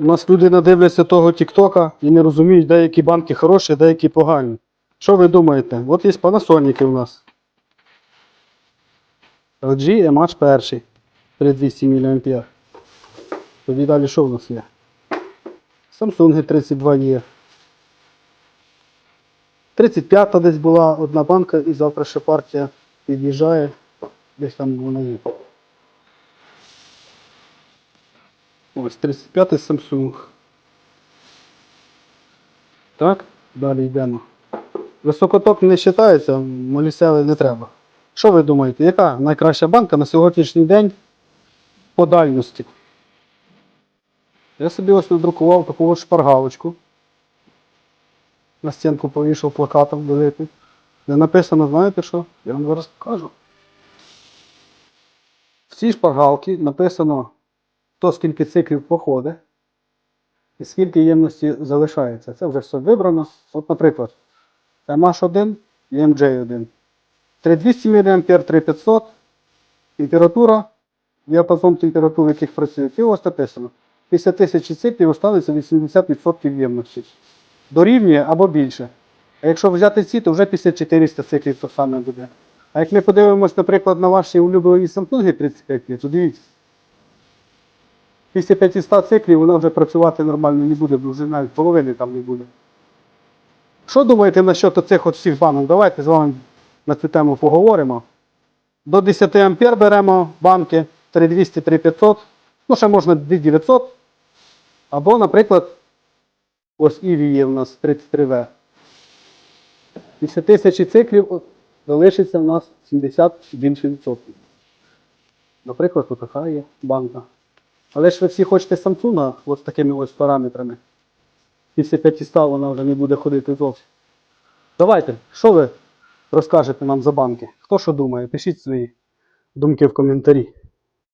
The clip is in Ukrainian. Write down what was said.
У нас люди надивляться того Тіктока і не розуміють, деякі банки хороші, деякі погані. Що ви думаєте? От є Panasonic у нас. LG MH перший. 3200 мА. Тоді далі що в нас є? Samsung 32 є. 35 десь була одна банка і завтра ще партія під'їжджає. Десь там вона є. Ось 35 Samsung. Так, далі йдемо. Високоток не вважається, молісели не треба. Що ви думаєте, яка найкраща банка на сьогоднішній день по дальності? Я собі ось надрукував таку от шпаргалочку. На стінку повішав плакатом великим. Де написано, знаєте що? Я вам зараз покажу. В цій шпаргалці написано, то скільки циклів походить і скільки ємності залишається. Це вже все вибрано. От, наприклад, MH1 і MJ1. 3200 мА, 3500, температура, діапазон температури, в яких працює. І ось написано. Після 1000 циклів останеться 80% ємності. Дорівнює або більше. А якщо взяти ці, то вже після 400 циклів то саме буде. А як ми подивимось, наприклад, на ваші улюблені Samsung 35, то дивіться. Після 500 циклів вона вже працювати нормально не буде, вже навіть половини там не буде. Що думаєте насчет оцих от всіх банок? Давайте з вами на цю тему поговоримо. До 10 ампер беремо банки 3200, 3500, ну ще можна 2900. Або, наприклад, ось Іві є у нас 33В. Після 1000 циклів залишиться у нас 70 більше відсотків. Наприклад, ось така є банка. Але ж ви всі хочете Samsung з такими ось параметрами. Після 500 вона вже не буде ходити зовсім. Давайте, що ви розкажете нам за банки? Хто що думає? Пишіть свої думки в коментарі.